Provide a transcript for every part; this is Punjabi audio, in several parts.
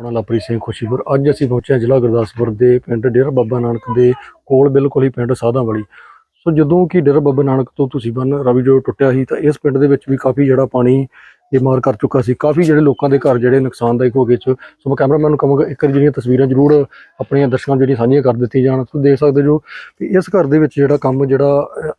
ਆਪਣਾ ਲਵਪ੍ਰੀਤ ਸਿੰਘ ਖੁਸ਼ੀਪੁਰ। ਅੱਜ ਅਸੀਂ ਪਹੁੰਚੇ ਹਾਂ ਜ਼ਿਲ੍ਹਾ ਗੁਰਦਾਸਪੁਰ ਦੇ ਪਿੰਡ ਡੇਰਾ ਬਾਬਾ ਨਾਨਕ ਦੇ ਕੋਲ, ਬਿਲਕੁਲ ਹੀ ਪਿੰਡ ਸਾਧਾਂ ਵਾਲੀ। ਸੋ ਜਦੋਂ ਕਿ ਡੇਰਾ ਬਾਬਾ ਨਾਨਕ ਤੋਂ ਤੁਸੀਂ ਬੰਨ ਰਵੀ ਜੋ ਟੁੱਟਿਆ ਸੀ, ਤਾਂ ਇਸ ਪਿੰਡ ਦੇ ਵਿੱਚ ਵੀ ਕਾਫੀ ਜਿਹੜਾ ਪਾਣੀ ਇਹ ਮਾਰ ਕਰ ਚੁੱਕਾ ਸੀ। ਕਾਫੀ ਜਿਹੜੇ ਲੋਕਾਂ ਦੇ ਘਰ ਜਿਹੜੇ ਨੁਕਸਾਨਦਾਇਕ ਹੋ ਗਏ ਚ। ਸੋ ਮੈਂ ਕੈਮਰਾਮੈਨ ਨੂੰ ਕਹਾਂਗਾ, ਇੱਕ ਵਾਰੀ ਜਿਹੜੀਆਂ ਤਸਵੀਰਾਂ ਜ਼ਰੂਰ ਆਪਣੀਆਂ ਦਰਸ਼ਕਾਂ ਨੂੰ ਜਿਹੜੀਆਂ ਸਾਂਝੀਆਂ ਕਰ ਦਿੱਤੀਆਂ ਜਾਣ। ਤੁਸੀਂ ਦੇਖ ਸਕਦੇ ਜੋ ਕਿ ਇਸ ਘਰ ਦੇ ਵਿੱਚ ਜਿਹੜਾ ਕੰਮ, ਜਿਹੜਾ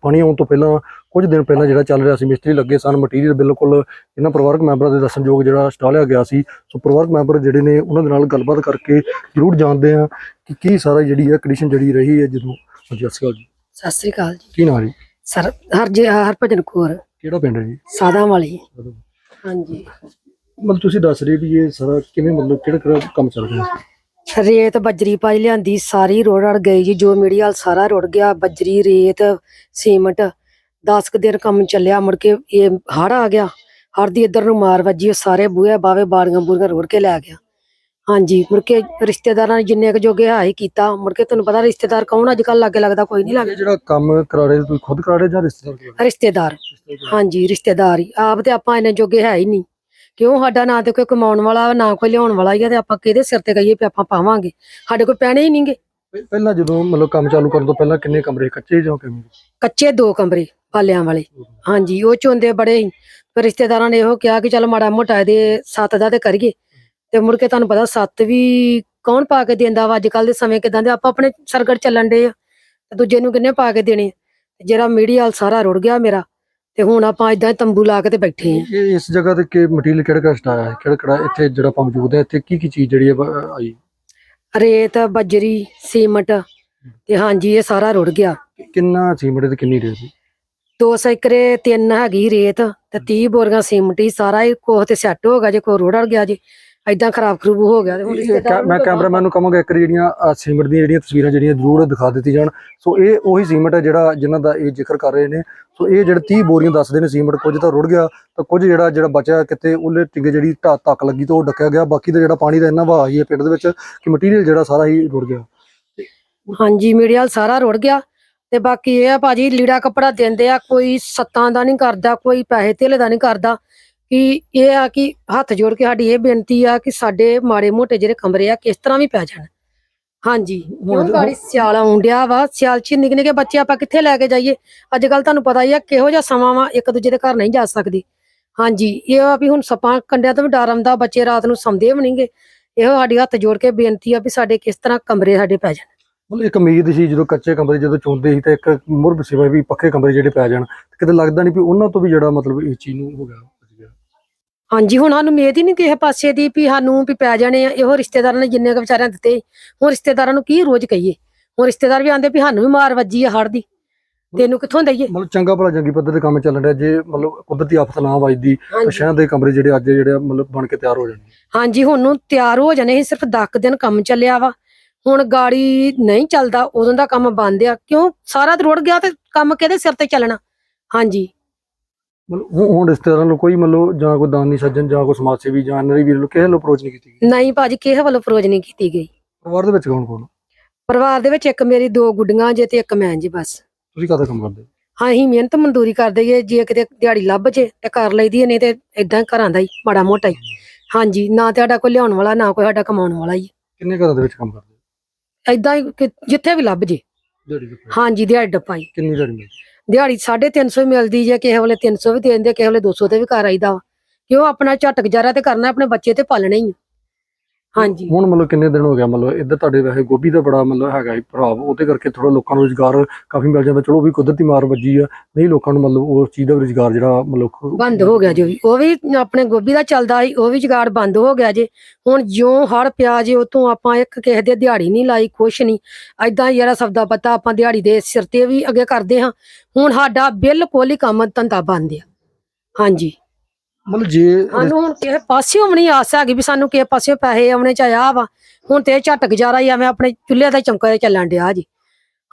ਪਾਣੀ ਆਉਣ ਤੋਂ ਪਹਿਲਾਂ ਕੁਝ ਦਿਨ ਪਹਿਲਾਂ ਜਿਹੜਾ ਚੱਲ ਰਿਹਾ ਸੀ ਮਿਸਤਰੀ ਲੱਗੇ ਸਨ ਮਟੀਰੀਅਲ ਬਿਲਕੁਲ ਇਹਨਾਂ ਪਰਿਵਾਰਕ ਮੈਂਬਰਾਂ ਦੇ ਦੱਸਣਯੋਗ ਜਿਹੜਾ ਸਟਾਲਿਆ ਗਿਆ ਸੀ। ਸੋ ਪਰਿਵਾਰਕ ਮੈਂਬਰ ਜਿਹੜੇ ਨੇ ਉਹਨਾਂ ਦੇ ਨਾਲ ਗੱਲਬਾਤ ਕਰਕੇ ਜ਼ਰੂਰ ਜਾਣਦੇ ਆ ਕਿ ਕੀ ਸਾਰਾ ਜਿਹੜੀ ਹੈ ਕੰਡੀਸ਼ਨ ਜਿਹੜੀ ਰਹੀ ਹੈ ਜਦੋਂ ਸਤਿ ਸ਼੍ਰੀ ਅਕਾਲ ਜੀ। ਸਤਿ ਸ੍ਰੀ ਅਕਾਲ ਜੀ। ਕੀ ਨਾਂ ਜੀ? ਸਰ ਹਰਜੀ ਹਰਭਜਨ ਕੌਰ। ਕਿਹੜਾ ਪਿੰਡ ਹੈ ਜੀ? ਸਾਦਾ ਵਾਲੀ। ਹਾਂਜੀ। ਮਤਲਬ ਤੁਸੀਂ ਦੱਸ ਰਹੇ ਵੀ ਇਹ ਸਾਰਾ ਕਿਵੇਂ ਮਤਲਬ ਕਿਹੜਾ ਕਿਹੜਾ ਕੰਮ ਚੱਲ ਰਿਹਾ ਸੀ? ਰੇਤ ਬੱਜਰੀ ਪਾਈ ਲਿਆਂਦੀ ਸਾਰੀ ਰੋੜ ਰੜ ਗਈ ਜੀ ਜੋ ਮੀਡੀਆ ਸਾਰਾ ਰੁੜ ਗਿਆ ਬੱਜਰੀ ਰੇਤ ਸੀਮਟ 10 ਕੁ ਦਿਨ ਕੰਮ ਚੱਲਿਆ ਮੁੜ ਕੇ ਇਹ ਹੜ ਆ ਗਿਆ ਹੜ ਦੀ ਇੱਧਰ ਨੂੰ ਮਾਰ ਵੱਜੀ ਉਹ ਸਾਰੇ ਬੂਹੇ ਬਾਵੇ ਬਾੜੀਆਂ ਬੂਰੀਆਂ ਰੋੜ ਕੇ ਲੈ ਗਿਆ। ਹਾਂਜੀ ਮੁੜ ਕੇ ਰਿਸ਼ਤੇਦਾਰਾਂ ਨੇ ਜਿੰਨੇ ਕੁ ਜੋਗੇ ਹਾਈ ਕੀਤਾ ਮੁੜ ਕੇ ਤੁਹਾਨੂੰ ਪਤਾ ਰਿਸ਼ਤੇਦਾਰ ਕੌਣ ਅੱਜ ਕੱਲ ਲਾਗੇ ਲੱਗਦਾ ਕੋਈ ਨਹੀਂ ਲੱਗਦਾ ਜਿਹੜਾ ਕੰਮ ਕਰਾ ਰਹੇ ਤੁਸੀਂ ਖੁਦ ਕਰਾ ਰਹੇ ਜਾਂ ਰਿਸ਼ਤੇਦਾਰ ਰਿਸ਼ਤੇਦਾਰ। ਹਾਂਜੀ ਰਿਸ਼ਤੇਦਾਰ ਹੀ ਆਪ ਤੇ ਆਪਾਂ ਇੰਨੇ ਜੋਗੇ ਹੈ ਹੀ ਨਹੀਂ। ਕਿਉਂ ਸਾਡਾ ਨਾ ਤੇ ਕੋਈ ਕਮਾਉਣ ਵਾਲਾ ਨਾ ਕੋਈ ਲਿਆਉਣ ਵਾਲਾ ਹੀ ਆ ਤੇ ਆਪਾਂ ਕਿਹਦੇ ਸਿਰ ਤੇ ਗਈਏ ਵੀ ਆਪਾਂ ਪਾਵਾਂਗੇ? ਸਾਡੇ ਕੋਲ ਪੈਣੇ ਹੀ ਨਹੀਂਗੇ ਪਹਿ- ਪਹਿਲਾਂ ਜਦੋਂ ਮਤਲਬ ਕੰਮ ਚਾਲੂ ਕਰਨ ਤੋਂ ਪਹਿਲਾਂ ਕਿੰਨੇ ਕਮਰੇ? ਕੱਚੇ ਜਾਂ ਕਿਵੇਂ? ਕੱਚੇ ਦੋ ਕਮਰੇ ਪਾਲਿਆਂ ਵਾਲੇ। ਹਾਂਜੀ ਉਹ ਚੋਂਦੇ ਬੜੇ ਸੀ ਫਿਰ ਰਿਸ਼ਤੇਦਾਰਾਂ ਨੇ ਇਹੋ ਕਿਹਾ ਕਿ ਚੱਲ ਮਾੜਾ ਮੋਟਾ ਇਹਦੇ ਸੱਤ ਦਾ ਤੇ ਕਰੀਏ। ਤੇ ਮੁੜ ਕੇ ਤੁਹਾਨੂੰ ਪਤਾ ਸੱਤ ਵੀ ਕੌਣ ਪਾ ਕੇ ਦਿੰਦਾ ਵਾ? ਅੱਜ ਕੱਲ ਦੇ ਸਮੇਂ ਕਿਦਾਂ ਦੇ ਆਪਾਂ ਆਪਣੇ ਸਰਗੜ ਚੱਲਣ ਦੇ ਆ। ਤੇ ਦੂਜੇ ਨੂੰ ਕਿੰਨੇ ਪਾ ਕੇ ਦੇਣੇ ਤੇ ਜਿਹੜਾ ਮੀਡੀਆ ਸਾਰਾ ਰੁੜ ਗਿਆ ਮੇਰਾ। ਤੇ ਹੁਣ ਆਪਾਂ ਇਦਾਂ ਤੰਬੂ ਲਾ ਕੇ ਤੇ ਬੈਠੇ ਆ ਇਹ ਇਸ ਜਗ੍ਹਾ ਤੇ ਕਿ ਮਟੀਰੀਅਲ ਕਿਹੜਾ ਕਿਹੜਾ ਸਟਾਇਆ ਹੈ? ਕਿਹੜਾ ਕਿਹੜਾ ਇੱਥੇ ਜਿਹੜਾ ਆਪਾਂ ਮੌਜੂਦ ਹੈ ਇੱਥੇ ਕੀ ਕੀ ਚੀਜ਼ ਜਿਹੜੀ ਹੈ ਬ- ਆਈ? ਰੇਤ ਬੱਜਰੀ ਸੀਮਟ ਤੇ ਹਾਂਜੀ ਇਹ ਸਾਰਾ ਰੁੜ ਗਿਆ। ਕਿ- ਕਿੰਨਾ ਸੀਮੈਂਟ ਤੇ ਕਿੰਨੀ ਰੇਤ? ਸੀ 200 ਏਕੜੇ ਤਿੰਨ ਹੈਗੀ ਰੇਤ ਤੇ 30 ਬੋਰੀਆਂ ਸੀਮਟ ਹੀ ਸਾਰਾ ਹੀ ਕੋਹ ਤੇ ਸੈੱਟ ਹੋ ਗਿਆ ਜੇ ਕੋ ਰੁੜ ਗਿਆ ਜੇ। ਐਦਾਂ ਖਰਾਬ ਖਰੂਬ ਹੋ ਗਿਆ ਤੇ ਹੁਣ ਰਿਸ਼ਤੇਦਾਰ ਮੈਂ ਕੈਮਰਾਮੈਨ ਨੂੰ ਕਹਾਂਗਾ ਇੱਕ ਜਿਹੜੀਆਂ ਸੀਮੈਂਟ ਦੀਆਂ ਜਿਹੜੀਆਂ ਤਸਵੀਰਾਂ ਜਿਹੜੀਆਂ ਜ਼ਰੂਰ ਦਿਖਾ ਦਿੱਤੀ ਜਾਣ। ਸੋ ਇਹ ਉਹੀ ਸੀਮੈਂਟ ਹੈ ਜਿਹੜਾ ਜਿਨ੍ਹਾਂ ਦਾ ਇਹ ਜ਼ਿਕਰ ਕਰ ਰਹੇ ਨੇ। ਸੋ ਇਹ ਜਿਹੜੇ 30 ਬੋਰੀਆਂ ਦੱਸਦੇ ਨੇ ਸੀਮੈਂਟ ਕੁਝ ਤਾਂ ਰੁੜ ਗਿਆ ਤਾਂ ਕੁਝ ਜਿਹੜਾ ਜਿਹੜਾ ਬਚਿਆ ਕਿਤੇ ਉਹਲੇ ਟਿੰਗੇ ਜਿਹੜੀ ਤੱਕ ਲੱਗੀ ਤਾਂ ਉਹ ਡੱਕਿਆ ਗਿਆ। ਬਾਕੀ ਦਾ ਜਿਹੜਾ ਪਾਣੀ ਦਾ ਇੰਨਾ ਵਹਾਅ ਹੀ ਹੈ ਪਿੰਡ ਦੇ ਵਿੱਚ ਕਿ ਮਟੀਰੀਅਲ ਜਿਹੜਾ ਸਾਰਾ ਹੀ ਰੁੜ ਗਿਆ। ਹਾਂਜੀ ਮੀਡੀਆ ਸਾਰਾ ਰੁੜ ਗਿਆ ਤੇ ਬਾਕੀ ਇਹ ਆ ਭਾਜੀ ਲੀੜਾ ਕੱਪੜਾ ਦਿੰਦੇ ਆ ਕੋਈ ਸੱਤਾਂ ਦਾ ਨਹੀਂ ਕਰਦਾ ਕੋਈ ਪੈਸੇ ਧੇਲੇ ਦਾ ਨਹੀਂ ਕਰਦਾ। ਕਿ ਇਹ ਆ ਕਿ ਹੱਥ ਜੋੜ ਕੇ ਸਾਡੀ ਇਹ ਬੇਨਤੀ ਆ ਕਿ ਸਾਡੇ ਮਾੜੇ ਮੋਟੇ ਜਿਹੜੇ ਕਮਰੇ ਆ ਕਿਸ ਤਰ੍ਹਾਂ ਵੀ ਪੈ ਜਾਣ। ਹਾਂਜੀ ਹੁਣ ਗਾੜੀ? ਸਿਆਲ ਆਉਣ ਡਿਆ ਵਾ ਸਿਆਲ ਚ ਨਿੱਕੇ ਨਿੱਕੇ ਬੱਚੇ ਆਪਾਂ ਕਿੱਥੇ ਲੈ ਕੇ ਜਾਈਏ? ਅੱਜ ਕੱਲ ਤੁਹਾਨੂੰ ਪਤਾ ਹੀ ਆ ਕਿਹੋ ਜਿਹਾ ਸਮਾਂ ਵਾ ਇੱਕ ਦੂਜੇ ਦੇ ਘਰ ਨਹੀਂ ਜਾ ਸਕਦੇ। ਹਾਂਜੀ ਇਹ ਆ ਵੀ ਹੁਣ ਸੱਪਾਂ ਕੰਡਿਆਂ ਤੋਂ ਵੀ ਡਰ ਆਉਂਦਾ ਬੱਚੇ ਰਾਤ ਨੂੰ ਸੌਂਦੇ ਵੀ ਨਹੀਂਗੇ ਇਹੋ ਸਾਡੀ ਹੱਥ ਜੋੜ ਕੇ ਬੇਨਤੀ ਆ ਵੀ ਸਾਡੇ ਕਿਸ ਤਰ੍ਹਾਂ ਕਮਰੇ ਸਾਡੇ ਪੈ ਜਾਣ। ਮਤਲਬ ਇੱਕ ਉਮੀਦ ਸੀ ਜਦੋਂ ਕੱਚੇ ਕਮਰੇ ਜਦੋਂ ਚੁੰਦੇ ਸੀ ਤਾਂ ਇੱਕ ਮੁਰਬ ਸਿਵਾ ਵੀ ਪੱਕੇ ਕਮਰੇ ਜਿਹੜੇ ਪੈ ਜਾਣ ਕਿਤੇ ਲੱਗਦਾ ਨਹੀਂ ਵੀ ਉਹਨਾਂ ਤੋਂ ਵੀ ਜਿਹੜਾ ਮਤਲਬ ਇਸ ਚੀਜ਼ ਨੂੰ ਹੋ ਗਿਆ। ਹਾਂਜੀ ਹੁਣ ਸਾਨੂੰ ਉਮੀਦ ਹੀ ਨਹੀਂ ਕਿਸੇ ਪਾਸੇ ਦੀ ਵੀ ਸਾਨੂੰ ਵੀ ਪੈ ਜਾਣੇ ਆ। ਇਹੋ ਰਿਸ਼ਤੇਦਾਰਾਂ ਨੇ ਜਿੰਨੇ ਕੁ ਵਿਚਾਰਿਆਂ ਦਿੱਤੇ ਹੁਣ ਰਿਸ਼ਤੇਦਾਰਾਂ ਨੂੰ ਕੀ ਰੋਜ਼ ਕਹੀਏ? ਹੁਣ ਰਿਸ਼ਤੇਦਾਰ ਵੀ ਆਂਦੇ ਵੀ ਸਾਨੂੰ ਵੀ ਮਾਰ ਵੱਜੀ ਆ ਹੜ ਦੀ। ਤੈਨੂੰ ਕਿੱਥੋਂ ਦਈਏ? ਮਤਲਬ ਚੰਗਾ ਭਲਾ ਜੰਗੀ ਪੱਧਰ ਤੇ ਕੰਮ ਚੱਲ ਰਿਹਾ ਜੇ ਮਤਲਬ ਕੁਦਰਤੀ ਆਫਤ ਨਾ ਵੱਜਦੀ ਸ਼ਹਿਰ ਦੇ ਕਮਰੇ ਜਿਹੜੇ ਅੱਜ ਜਿਹੜੇ ਮਤਲਬ ਬਣ ਕੇ ਤਿਆਰ ਹੋ ਜਾਣੇ ਹਾਂਜੀ ਹੁਣ ਨੂੰ ਤਿਆਰ ਹੋ ਜਾਣੇ ਸੀ ਸਿਰਫ 10 ਦਿਨ ਕੰਮ ਚੱਲਿਆ ਵਾ। ਹੁਣ ਗਾੜੀ ਨਹੀਂ ਚੱਲਦਾ ਉਦੋਂ ਦਾ ਕੰਮ ਬੰਦ ਆ। ਕਿਉਂ? ਸਾਰਾ ਤੇ ਰੁੜ ਗਿਆ ਤੇ ਕੰਮ ਕਿਹਦੇ ਸਿਰ ਤੇ ਚੱਲਣਾ? ਹਾਂਜੀ। ਮਤਲਬ ਹੁਣ- ਹੁਣ ਰਿਸ਼ਤੇਦਾਰਾਂ ਨੂੰ ਕੋਈ ਮਤਲਬ ਜਾਂ ਕੋਈ ਦਾਨੀ ਸੱਜਣ ਜਾਂ ਕੋਈ ਸਮਾਜ ਸੇਵੀ ਜਾਂ ਨਰੀ ਵੀਰ ਨੂੰ ਕਿਸੇ ਨੂੰ ਅਪਰੋਚ ਨਹੀਂ ਕੀਤੀ ਗਈ? ਨਹੀਂ ਭਾਜੀ ਕਿਸੇ ਵੱਲੋਂ ਫਰੋਜ ਨਹੀਂ ਕੀਤੀ ਗਈ। ਪਰਿਵਾਰ ਦੇ ਵਿੱਚ ਕੌਣ ਕੌਣ? ਪਰਿਵਾਰ ਦੇ ਵਿੱਚ ਇੱਕ ਮੇਰੀ ਦੋ ਗੁੱਡੀਆਂ ਜੇ ਤੇ ਇੱਕ ਮੈਂ ਜੀ ਬਸ। ਤੁਸੀਂ ਕਾਹਦਾ ਕੰਮ ਕਰਦੇ? ਹਾਂ ਅਸੀਂ ਮਿਹਨਤ ਮਜ਼ਦੂਰੀ ਕਰਦੇ ਜੇ ਜੇ ਕਿਤੇ ਦਿਹਾੜੀ ਲੱਭ ਜੇ ਤੇ ਕਰ ਲਈਦੀ ਹੈ, ਨਹੀਂ ਤੇ ਇਦਾਂ ਘਰਾਂ ਦਾ ਹੀ ਮਾੜਾ ਮੋਟਾ ਹੀ। ਹਾਂਜੀ ਨਾ ਤੇ ਸਾਡਾ ਕੋਈ ਲਿਆਉਣ ਵਾਲਾ ਨਾ ਕੋਈ ਸਾਡਾ ਕਮਾਉਣ ਵਾਲਾ ਹੀ। ਕਿੰਨੇ ਘਰਾਂ ਦੇ ਵਿੱਚ ਕੰਮ ਕਰਦੇ? ਇਦਾਂ ਹੀ ਕਿ- ਜਿੱਥੇ ਵੀ ਲੱਭ ਜੇ। ਪੈਸੇ? ਹਾਂਜੀ ਦਿਹਾੜੀ ਡੱਪਾਈ ਕਿੰਨੀ ਦਿਹਾੜੀ ਮਿਲਦੀ? ਦਿਹਾੜੀ 350 ਮਿਲਦੀ ਜੇ, ਕਿਸੇ ਵੇਲੇ 300 ਵੀ ਦੇ ਦਿੰਦੇ, ਕਿਸੇ ਵੇਲੇ 200 ਤੇ ਵੀ ਘਰ ਆਈਦਾ ਵਾ। ਕਿ ਉਹ ਆਪਣਾ ਝਟ ਗੁਜ਼ਾਰਾ ਤੇ ਕਰਨਾ, ਆਪਣੇ ਬੱਚੇ ਤੇ ਪਾਲਣੇ ਹੀ ਆ। ਹਾਂਜੀ। ਹੁਣ ਮਤਲਬ ਕਿੰਨੇ ਦਿਨ ਹੋ ਗਿਆ ਮਤਲਬ ਇੱਧਰ ਤੁਹਾਡੇ ਵੈਸੇ ਗੋਭੀ ਦਾ ਬੜਾ ਮਤਲਬ ਹੈਗਾ ਹੀ ਪ੍ਰਭਾਵ ਉਹਦੇ ਕਰਕੇ ਥੋੜਾ ਲੋਕਾਂ ਨੂੰ ਰੁਜ਼ਗਾਰ ਕਾਫੀ ਮਿਲ ਜਾਂਦਾ ਚਲੋ ਉਹ ਵੀ ਕੁਦਰਤੀ ਮਾਰ ਵੱਜੀ ਆ ਨਹੀਂ ਲੋਕਾਂ ਨੂੰ ਮਤਲਬ ਉਸ ਚੀਜ਼ ਦਾ ਰੁਜ਼ਗਾਰ ਜਿਹੜਾ ਮਤਲਬ ਬੰਦ ਹੋ ਗਿਆ ਜੋ ਵੀ ਉਹ ਵੀ ਆਪਣੇ ਗੋਭੀ ਦਾ ਚੱਲਦਾ ਸੀ ਉਹ ਵੀ ਜੁਗਾੜ ਬੰਦ ਹੋ ਗਿਆ ਜੇ। ਹੁਣ ਜਿਉਂ ਹੜ ਪਿਆ ਜੇ ਉਤੋਂ ਆਪਾਂ ਇੱਕ ਕਿਸੇ ਦੇ ਦਿਹਾੜੀ ਨਹੀਂ ਲਾਈ ਕੁਛ ਨਹੀਂ। ਐਦਾਂ ਯਾਰਾ ਸਬਦਾ ਪਤਾ ਆਪਾਂ ਦਿਹਾੜੀ ਦੇ ਸਿਰ ਤੇ ਵੀ ਅੱਗੇ ਕਰਦੇ ਹਾਂ। ਹੁਣ ਸਾਡਾ ਬਿਲਕੁਲ ਹੀ ਕੰਮ ਧੰਦਾ ਬੰਦ ਆ। ਹਾਂਜੀ। ਮਤਲਬ ਜੇ ਸਾਨੂੰ ਹੁਣ ਕਿਸੇ ਪਾਸਿਓਂ ਵੀ ਨਹੀਂ ਆਸ ਹੈਗੀ ਵੀ ਸਾਨੂੰ ਕਿਸੇ ਪਾਸਿਓਂ ਪੈਸੇ ਆਉਣੇ ਚਾਹਿਆ ਵਾ। ਹੁਣ ਤੇ ਇਹ ਝਟ ਗੁਜ਼ਾਰਾ ਹੀ ਐਵੇਂ ਆਪਣੇ ਚੁੱਲ੍ਹੇ ਦਾ ਚਮਕਾ ਚੱਲਣ ਡਿਆ ਜੀ।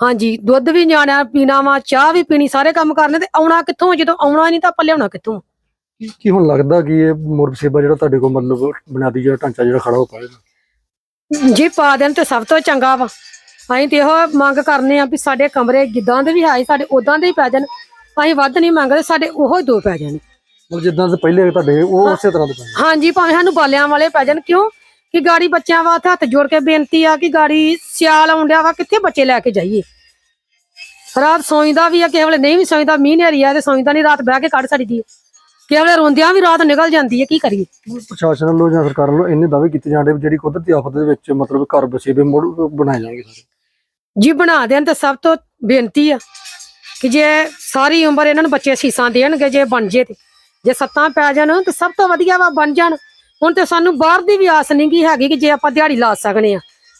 ਹਾਂਜੀ ਦੁੱਧ ਵੀ ਨਿਆਣਿਆਂ ਪੀਣਾ ਵਾ ਚਾਹ ਵੀ ਪੀਣੀ ਸਾਰੇ ਕੰਮ ਕਰਨੇ ਤੇ ਆਉਣਾ ਕਿੱਥੋਂ ਜਦੋਂ ਆਉਣਾ ਨਹੀਂ ਤਾਂ ਆਪਾਂ ਲਿਆਉਣਾ ਕਿੱਥੋਂ? ਕੀ- ਕੀ ਹੁਣ ਲੱਗਦਾ ਕਿ ਇਹ ਮੁਰਬ ਸੇਬਾ ਜਿਹੜਾ ਤੁਹਾਡੇ ਕੋਲ ਮਤਲਬ ਬੁਨਿਆਦੀ ਜਿਹੜਾ ਢਾਂਚਾ ਜਿਹੜਾ ਖੜਾ ਹੋ ਪਾਏਗਾ? ਜੀ ਪਾ ਦੇਣ ਤੇ ਸਭ ਤੋਂ ਚੰਗਾ ਵਾ। ਅਸੀਂ ਤੇ ਇਹੋ ਮੰਗ ਕਰਨੇ ਆ ਵੀ ਸਾਡੇ ਕਮਰੇ ਜਿੱਦਾਂ ਦੇ ਵੀ ਹੈ ਸਾਡੇ ਉਦਾਂ ਦੇ ਹੀ ਪੈ ਜਾਣ। ਅਸੀਂ ਵੱਧ ਨਹੀਂ ਮੰਗਦੇ ਸਾਡੇ ਉਹੋ ਹੀ ਦੋ ਪੈ ਜਾਣ। ਮਤਲਬ ਜਿੱਦਾਂ ਦੇ ਪਹਿਲੇ ਤੁਹਾਡੇ ਉਹ ਉਸੇ ਤਰ੍ਹਾਂ ਦੇ ਹਾਂਜੀ ਭਾਵੇਂ ਸਾਨੂੰ ਬਾਲਿਆਂ ਵਾਲੇ ਪੈ ਜਾਣ ਕਿਉਂ? ਕਿ ਗਾੜੀ ਬੱਚਿਆਂ ਵਾਸਤੇ ਹੱਥ ਜੋੜ ਕੇ ਬੇਨਤੀ ਆ ਕਿ ਗਾੜੀ ਸਿਆਲ ਆਉਂਦਿਆ ਵਾ ਕਿੱਥੇ ਬੱਚੇ ਲੈ ਕੇ ਜਾਈਏ? ਰਾਤ ਸੌਂਦਾ ਵੀ ਆ ਕਿਸੇ ਵੇਲੇ ਨਹੀਂ ਵੀ ਸੌਂਦਾ ਮੀਂਹ ਨੇਰੀ ਆ ਤੇ ਸੌਂਦਾ ਨਹੀਂ ਰਾਤ ਬਹਿ ਕੇ ਕੱਢ ਛੱਡੀ ਦੀ ਕਿਸੇ ਵੇਲੇ ਰੋਂਦਿਆਂ ਵੀ ਰਾਤ ਨਿਕਲ ਜਾਂਦੀ ਹੈ ਕੀ ਕਰੀਏ? ਪ੍ਰਸ਼ਾਸਨ ਵੱਲੋਂ ਜਾਂ ਸਰਕਾਰ ਵੱਲੋਂ ਇੰਨੇ ਦਾਅਵੇ ਕੀਤੇ ਜਾਂਦੇ ਜਿਹੜੀ ਕੁਦਰਤੀ ਆਫਤ ਦੇ ਵਿੱਚ ਮਤਲਬ ਘਰ ਬਸੇਵੇ ਮੁੜ ਬਣਾਏ ਜਾਣਗੇ ਸਾਰੇ? ਜੀ ਬਣਾ ਦੇਣ ਤੇ ਸਭ ਤੋਂ ਬੇਨਤੀ ਆ ਕਿ ਜੇ ਸਾਰੀ ਉਮਰ ਇਹਨਾਂ ਨੂੰ ਬੱਚੇ ਸੀਸਾਂ ਦੇਣਗੇ ਜੇ ਬਣ ਜੇ ਤੇ। ਜੇ ਸੱਤਾਂ ਪੈ ਜਾਣ ਤੇ ਸਭ ਤੋਂ ਵਧੀਆ ਵਾ ਬਣ ਜਾਣ। ਹੁਣ ਤੇ ਸਾਨੂੰ ਬਾਹਰ ਦੀ ਵੀ ਆਸ ਨਹੀਂ ਗੀ ਹੈਗੀ ਕਿ ਜੇ ਆਪਾਂ ਦਿਹਾੜੀ ਲਾ ਸਕਨੇ ਆ।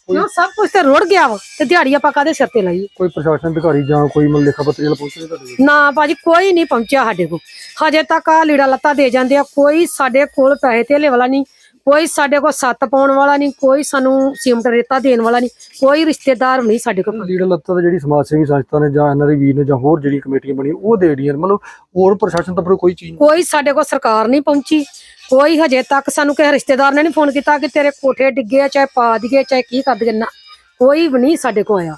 ਕਿਉਂ ਸਭ ਕੁਝ ਤੇ ਰੁੜ ਗਿਆ ਵਾ ਤੇ ਦਿਹਾੜੀ ਆਪਾਂ ਕਾਦੇ ਸਿਰ ਤੇ ਲਾਈਏ? ਕੋਈ ਪ੍ਰਸ਼ਾਸਨ ਅਧਿਕਾਰੀ ਜਾਂ ਕੋਈ ਮਤਲਬ ਲਿਖਾ ਪੱਤਰ ਜਿਹੜਾ ਪਹੁੰਚੇ ਤੁਹਾਡੇ ਕੋਲ? ਨਾ ਭਾਜੀ ਕੋਈ ਨਹੀਂ ਪਹੁੰਚਿਆ ਸਾਡੇ ਕੋਲ। ਹਜੇ ਤੱਕ ਆ ਲੀੜਾ ਲੱਤਾ ਦੇ ਜਾਂਦੇ ਆ ਕੋਈ ਸਾਡੇ ਕੋਲ ਪੈਸੇ ਧੇਲੇ ਵਾਲਾ ਨਹੀਂ। ਕੋਈ ਸਾਡੇ ਕੋਲ ਸੱਤ ਪਾਉਣ ਵਾਲਾ ਨਹੀਂ ਕੋਈ ਸਾਨੂੰ ਸੀਮਟ ਰੇਤਾ ਦੇਣ ਵਾਲਾ ਨਹੀਂ ਕੋਈ ਰਿਸ਼ਤੇਦਾਰ ਨਹੀਂ ਸਾਡੇ ਕੋਲ। ਲੀਡਰ ਲੱਤਾ ਤੇ ਜਿਹੜੀ ਸਮਾਜ ਸੇਵੀ ਸੰਸਥਾ ਨੇ ਜਾਂ ਐਨਆਰਆਈ ਵੀਰ ਨੇ ਜਾਂ ਹੋਰ ਜਿਹੜੀਆਂ ਕਮੇਟੀਆਂ ਬਣੀਆਂ ਉਹ ਦੇ ਰਹੀਆਂ। ਮਤਲਬ ਹੋਰ ਪ੍ਰਸ਼ਾਸਨ ਤਾਂ ਕੋਈ ਚੀਜ਼ ਕੋਈ ਸਾਡੇ ਕੋਲ ਸਰਕਾਰ ਨਹੀਂ ਪਹੁੰਚੀ। ਕੋਈ ਹਜੇ ਤੱਕ ਸਾਨੂੰ ਕਿਸੇ ਰਿਸ਼ਤੇਦਾਰ ਨੇ ਨਹੀਂ ਫੋਨ ਕੀਤਾ ਕਿ ਤੇਰੇ ਕੋਠੇ ਡਿੱਗੇ ਆ ਚਾਹੇ ਪਾ ਦਈਏ ਚਾਹੇ ਕੀ ਕਰ ਦਈਏ ਨਾ। ਕੋਈ ਵੀ ਨਹੀਂ ਸਾਡੇ ਕੋਲ ਆਇਆ।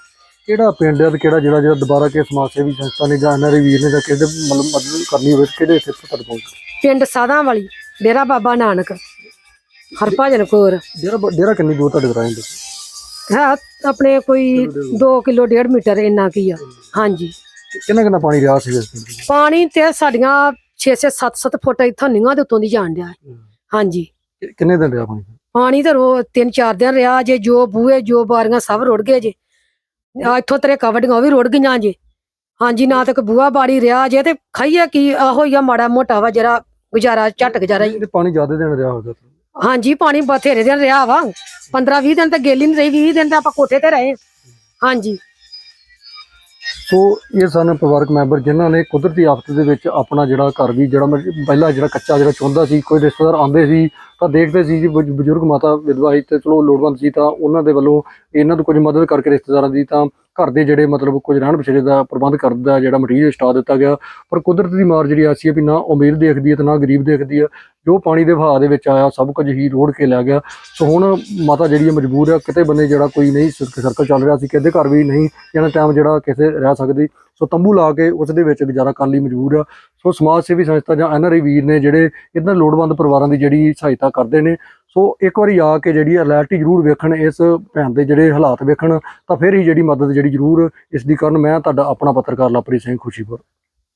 ਕਿਹੜਾ ਪਿੰਡ ਹੈ ਤੇ ਕਿਹੜਾ ਜਿਹੜਾ ਜਿਹੜਾ ਦੁਬਾਰਾ ਕੇ ਸਮਾਜ ਸੇਵੀ ਸੰਸਥਾ ਨੇ ਜਾਂ ਐਨਆਰਆਈ ਵੀਰ ਨੇ ਜਾਂ ਕਿਸੇ ਦੇ ਮਤਲਬ ਮਦਦ ਕਰਨੀ ਹੋਵੇ ਕਿਹੜੇ ਇੱਥੇ ਤੱਕ ਪਹੁੰਚ? ਪਿੰਡ ਸਾਧਾਂ ਵਾਲੀ ਡੇਰਾ ਬਾਬਾ ਨਾਨਕ। ਹਰਭਜਨ ਕੌਰ। ਡੇਰਾ ਡੇਰਾ ਕਿੰਨੀ ਦੂਰ ਤੁਹਾਡੇ ਘਰਾਂ ਦੇ ਹੈ ਆਪਣੇ ਕੋਈ 2 ਕਿਲੋ 1.5 ਮੀਟਰ ਇੰਨਾ ਕੀ ਆ। ਹਾਂਜੀ। ਕਿੰਨਾ ਕਿੰਨਾ ਪਾਣੀ ਰਿਹਾ ਸੀ ਇਸ ਪਿੰਡ ਵਿੱਚ? ਪਾਣੀ ਤੇ ਸਾਡੀਆਂ 6-6 7-7 ਫੁੱਟ ਇੱਥੋਂ ਨੀਆਂ ਦੇ ਉੱਤੋਂ ਦੀ ਜਾਣ ਡਿਆ। ਹਾਂਜੀ। ਕਿ- ਕਿੰਨੇ ਦਿਨ ਰਿਹਾ ਪਾਣੀ? ਪਾਣੀ ਤੇ ਰੋ ਤਿੰਨ ਚਾਰ ਦਿਨ ਰਿਹਾ ਜੇ ਜੋ ਬੂਹੇ ਜੋ ਬਾਰੀਆਂ ਸਭ ਰੁੜ ਗਏ ਜੇ। ਆ ਇੱਥੋਂ ਤੇਰੇ ਕਵੜੀਆਂ ਉਹ ਵੀ ਰੁੜ ਗਈਆਂ ਜੇ। ਹਾਂਜੀ ਨਾ ਤੇ ਕੋਈ ਬੂਹਾ ਬਾੜੀ ਰਿਹਾ ਜੇ ਤੇ ਖਾਈਏ ਕੀ ਆਹੋ ਹੀ ਆ ਮਾੜਾ ਮੋਟਾ ਵਾ ਜਰਾ ਗੁਜ਼ਾਰਾ ਝਟ ਗੁਜ਼ਾਰਾ ਹੀ ਪਾਣੀ ਜ਼ਿਆਦਾ ਦਿਨ ਰਿਹਾ ਹੋਗਾ ਹਾਂਜੀ, ਪਾਣੀ ਬਥੇਰੇ ਦਿਨ ਰਿਹਾ ਵਾ। 15 20 ਦਿਨ ਤਾਂ ਗੇਲੀ ਨਹੀਂ ਰਹੀ 20 ਦਿਨ ਤਾਂ ਆਪਾਂ ਕੋਠੇ ਤੇ ਰਹੇ ਹਾਂਜੀ। ਸੋ ਇਹ ਸਨ ਪਰਿਵਾਰਕ ਮੈਂਬਰ ਜਿਨ੍ਹਾਂ ਨੇ ਕੁਦਰਤੀ ਆਫਤ ਦੇ ਵਿੱਚ ਆਪਣਾ ਜਿਹੜਾ ਘਰ ਵੀ, ਜਿਹੜਾ ਮਤਲਬ ਪਹਿਲਾਂ ਜਿਹੜਾ ਕੱਚਾ ਜਿਹੜਾ ਚੁੰਦਾ ਸੀ, ਕੋਈ ਰਿਸ਼ਤੇਦਾਰ ਆਉਂਦੇ ਸੀ ਤਾਂ ਦੇਖਦੇ ਸੀ ਜੀ ਬਜ਼ੁਰਗ ਮਾਤਾ ਵਿਧਵਾ ਸੀ ਤੇ ਚਲੋ ਲੋੜਵੰਦ ਸੀ ਤਾਂ ਉਹਨਾਂ ਦੇ ਵੱਲੋਂ ਇਹਨਾਂ ਤੋਂ ਕੁਝ ਮਦਦ ਕਰਕੇ ਰਿਸ਼ਤੇਦਾਰਾਂ ਦੀ ਤਾਂ ਘਰ ਦੇ ਜਿਹੜੇ ਮਤਲਬ ਕੁਝ ਰਹਿਣ ਬਸੇਰੇ ਦਾ ਪ੍ਰਬੰਧ ਕਰਦਾ ਜਿਹੜਾ ਮਟੀਰੀਅਲ ਸਟਾ ਦਿੱਤਾ ਗਿਆ। ਪਰ ਕੁਦਰਤ ਦੀ ਮਾਰ ਜਿਹੜੀ ਐਸੀ ਹੈ ਵੀ ਨਾ ਅਮੀਰ ਦੇਖਦੀ ਹੈ ਤੇ ਨਾ ਗਰੀਬ ਦੇਖਦੀ ਹੈ। ਜੋ ਪਾਣੀ ਦੇ ਵਹਾਅ ਦੇ ਵਿੱਚ ਆਇਆ, ਸਭ ਕੁਝ ਹੀ ਰੋੜ ਕੇ ਲੈ ਗਿਆ। ਸੋ ਹੁਣ ਮਾਤਾ ਜਿਹੜੀ ਹੈ ਮਜਬੂਰ ਹੈ, ਕਿਤੇ ਬੰਨੇ ਜਿਹੜਾ ਕੋਈ ਨਹੀਂ ਸਰਕਲ ਚੱਲ ਰਿਹਾ ਸੀ ਕਿਤੇ ਘਰ ਵੀ ਨਹੀਂ ਇਹਨਾਂ ਟਾਈਮ ਜਿਹੜਾ ਕਿਸੇ ਰਹਿ ਸਕਦੀ। ਸੋ ਤੰਬੂ ਲਾ ਕੇ ਉਸ ਦੇ ਵਿੱਚ ਗੁਜ਼ਾਰਾ ਕਰਨ ਲਈ ਮਜਬੂਰ ਆ। ਸੋ ਸਮਾਜ ਸੇਵੀ ਸੰਸਥਾ ਜਾਂ ਐਨਆਰਆਈ ਵੀਰ ਨੇ ਜਿਹੜੇ ਇਹਨਾਂ ਲੋੜਵੰਦ ਪਰਿਵਾਰਾਂ ਦੀ ਜਿਹੜੀ ਸਹਾਇਤਾ ਕਰਦੇ ਨੇ, ਸੋ ਇੱਕ ਵਾਰੀ ਆ ਕੇ ਜਿਹੜੀ ਰਿਐਲਿਟੀ ਜ਼ਰੂਰ ਵੇਖਣ, ਇਸ ਭੈਣ ਦੇ ਜਿਹੜੇ ਹਾਲਾਤ ਵੇਖਣ, ਤਾਂ ਫਿਰ ਹੀ ਜਿਹੜੀ ਮਦਦ ਜਿਹੜੀ ਜ਼ਰੂਰ ਇਸ ਦੀ ਕਰਨ। ਮੈਂ ਤੁਹਾਡਾ ਆਪਣਾ ਪੱਤਰਕਾਰ ਲਵਪ੍ਰੀਤ ਸਿੰਘ ਖੁਸ਼ੀਪੁਰ।